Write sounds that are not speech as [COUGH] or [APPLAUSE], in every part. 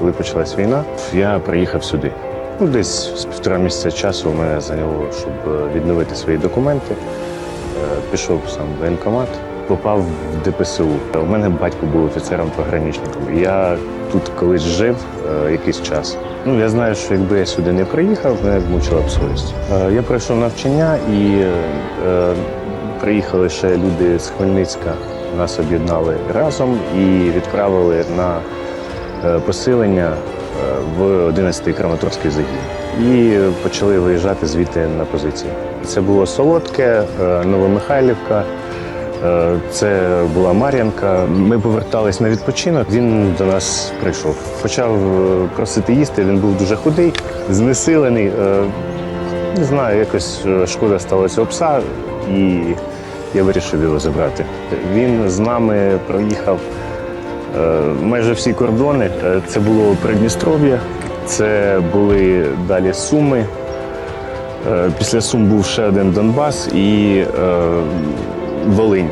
коли почалась війна, я приїхав сюди. Ну, десь з півтора місяця часу у мене зайняло, щоб е, відновити свої документи. Е, Пішов сам в воєнкомат, попав в ДПСУ. У мене батько був офіцером-пограничником. Я тут колись жив е, якийсь час. Ну, я знаю, що якби я сюди не приїхав, мене змучила б совість. Я пройшов навчання і приїхали ще люди з Хмельницька. Нас об'єднали разом і відправили на посилення е, в 11-й Краматорський загін. І почали виїжджати звідти на позиції. Це було Солодке, е, Новомихайлівка. Е, Це була Мар'янка. Ми повертались на відпочинок. Він до нас прийшов. Почав е, просити їсти. Він був дуже худий, знесилений. Е, Не знаю, якось е, шкода стала цього пса, і я вирішив його забрати. Він з нами проїхав е, майже всі кордони. Е, Це було Придністров'я, це були далі Суми. Е, Після Сум був ще один Донбас і е, Волинь.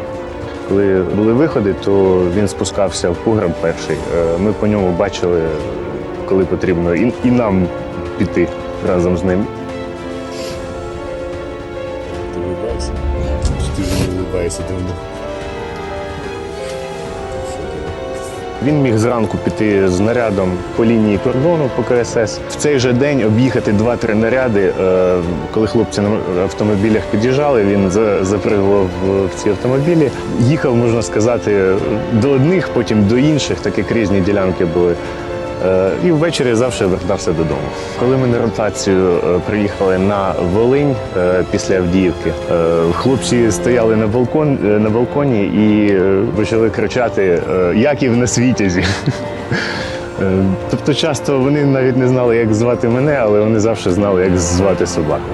Коли були виходи, то він спускався в погреб перший. Е, Ми по ньому бачили, коли потрібно, і, нам піти разом з ним. Ти улыбайся. Ти вже не улыбаєшся давно. Він міг зранку піти з нарядом по лінії кордону по КСС. В цей же день об'їхати два-три наряди. Е, Коли хлопці на автомобілях під'їжджали, він за- запригував в ці автомобілі. Їхав, можна сказати, до одних, потім до інших, так як різні ділянки були. Е, І ввечері завжди вертався додому. Коли ми на ротацію е, приїхали на Волинь е, після Авдіївки, хлопці стояли на балкон на балконі і почали кричати Яків на світязі. [LAUGHS] Тобто часто вони навіть не знали, як звати мене, але вони завжди знали, як звати собаку.